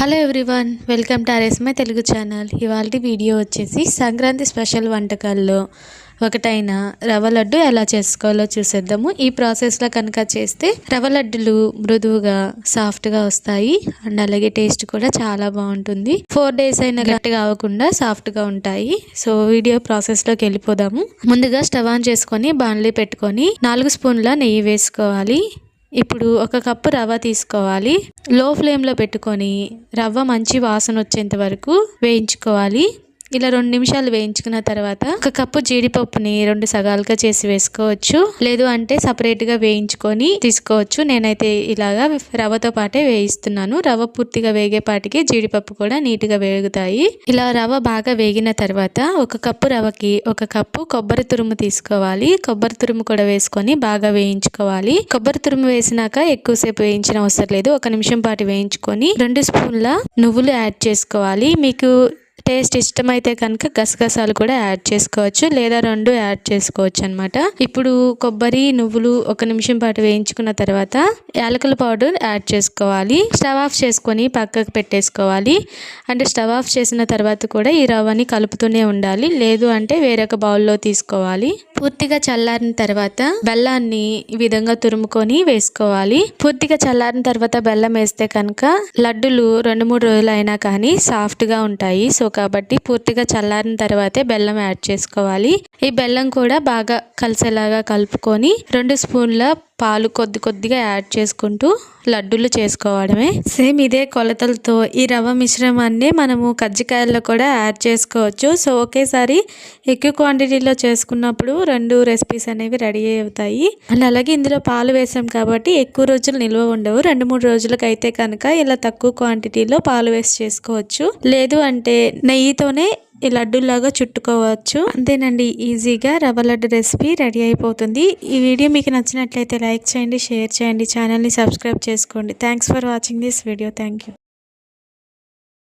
Hello everyone welcome to RS my Telugu channel ఇవాళ video వచ్చేసి Sankranti special వంటకాల్లో. ఒకటైన రవ్వ లడ్డు ఎలా చేసుకోవాలో చూసేద్దాము. ఈ ప్రాసెస్లో కనుక చేస్తే రవ్వ లడ్డులు మృదువుగా సాఫ్ట్గా వస్తాయి అండ్ అలాగే టేస్ట్ కూడా చాలా బాగుంటుంది. ఫోర్ డేస్ అయినా గట్టిగా అవ్వకుండా సాఫ్ట్గా ఉంటాయి. సో వీడియో ప్రాసెస్లోకి వెళ్ళిపోదాము. ముందుగా స్టవ్ ఆన్ చేసుకొని బాణలి పెట్టుకొని నాలుగు స్పూన్ల నెయ్యి వేసుకోవాలి. ఇప్పుడు ఒక కప్పు రవ్వ తీసుకోవాలి. లో ఫ్లేమ్లో పెట్టుకొని రవ్వ మంచి వాసన వచ్చేంత వరకు వేయించుకోవాలి. ఇలా రెండు నిమిషాలు వేయించుకున్న తర్వాత ఒక కప్పు జీడిపప్పుని రెండు సగాలుగా చేసి వేసుకోవచ్చు. లేదు అంటే సపరేట్గా వేయించుకొని తీసుకోవచ్చు. నేనైతే ఇలాగా రవ్వతో పాటే వేయిస్తున్నాను. రవ్వ పూర్తిగా వేగేపాటికి జీడిపప్పు కూడా నీట్గా వేగుతాయి. ఇలా రవ్వ బాగా వేగిన తర్వాత ఒక కప్పు రవ్వకి ఒక కప్పు కొబ్బరి తురుము తీసుకోవాలి. కొబ్బరి తురుము కూడా వేసుకొని బాగా వేయించుకోవాలి. కొబ్బరి తురుము వేసినాక ఎక్కువసేపు వేయించిన అవసరం లేదు. ఒక నిమిషం పాటు వేయించుకొని రెండు స్పూన్ల నువ్వులు యాడ్ చేసుకోవాలి. మీకు టేస్ట్ ఇష్టమైతే కనుక గసగసాలు కూడా యాడ్ చేసుకోవచ్చు లేదా రెండు యాడ్ చేసుకోవచ్చు అనమాట ఇప్పుడు కొబ్బరి నువ్వులు ఒక నిమిషం పాటు వేయించుకున్న తర్వాత యాలకుల పౌడర్ యాడ్ చేసుకోవాలి. స్టవ్ ఆఫ్ చేసుకొని పక్కకు పెట్టేసుకోవాలి. అంటే స్టవ్ ఆఫ్ చేసిన తర్వాత కూడా ఈ రవ్వని కలుపుతూనే ఉండాలి. లేదు అంటే వేరొక బౌల్లో తీసుకోవాలి. పూర్తిగా చల్లారిన తర్వాత బెల్లాన్ని ఈ విధంగా తురుముకొని వేసుకోవాలి. పూర్తిగా చల్లారిన తర్వాత బెల్లం వేస్తే కనుక లడ్డులు రెండు మూడు రోజులు అయినా కానీ సాఫ్ట్గా ఉంటాయి. సో కాబట్టి పూర్తిగా చల్లారిన తర్వాతే బెల్లం యాడ్ చేసుకోవాలి. ఈ బెల్లం కూడా బాగా కలిసేలాగా కలుపుకొని రెండు స్పూన్ల పాలు కొద్ది కొద్దిగా యాడ్ చేసుకుంటూ లడ్డూలు చేసుకోవడమే. సేమ్ ఇదే కొలతలతో ఈ రవ్వ మిశ్రమాన్ని మనము కజ్జికాయల్లో కూడా యాడ్ చేసుకోవచ్చు. సో ఒకేసారి ఎక్కువ క్వాంటిటీలో చేసుకున్నప్పుడు రెండు రెసిపీస్ అనేవి రెడీ అవుతాయి. అండ్ అలాగే ఇందులో పాలు వేసాం కాబట్టి ఎక్కువ రోజులు నిల్వ ఉండవు. రెండు మూడు రోజులకైతే కనుక ఇలా తక్కువ క్వాంటిటీలో పాలు వేసి చేసుకోవచ్చు. లేదు అంటే నెయ్యితోనే ఈ లడ్డూలాగా చుట్టుకోవచ్చు. అంతేనండి ఈజీగా రవ్వ లడ్డు రెసిపీ రెడీ అయిపోతుంది. ఈ వీడియో మీకు నచ్చినట్లయితే లైక్ చేయండి షేర్ చేయండి ఛానల్ని సబ్స్క్రైబ్ చేసుకోండి. Thanks for watching this video thank you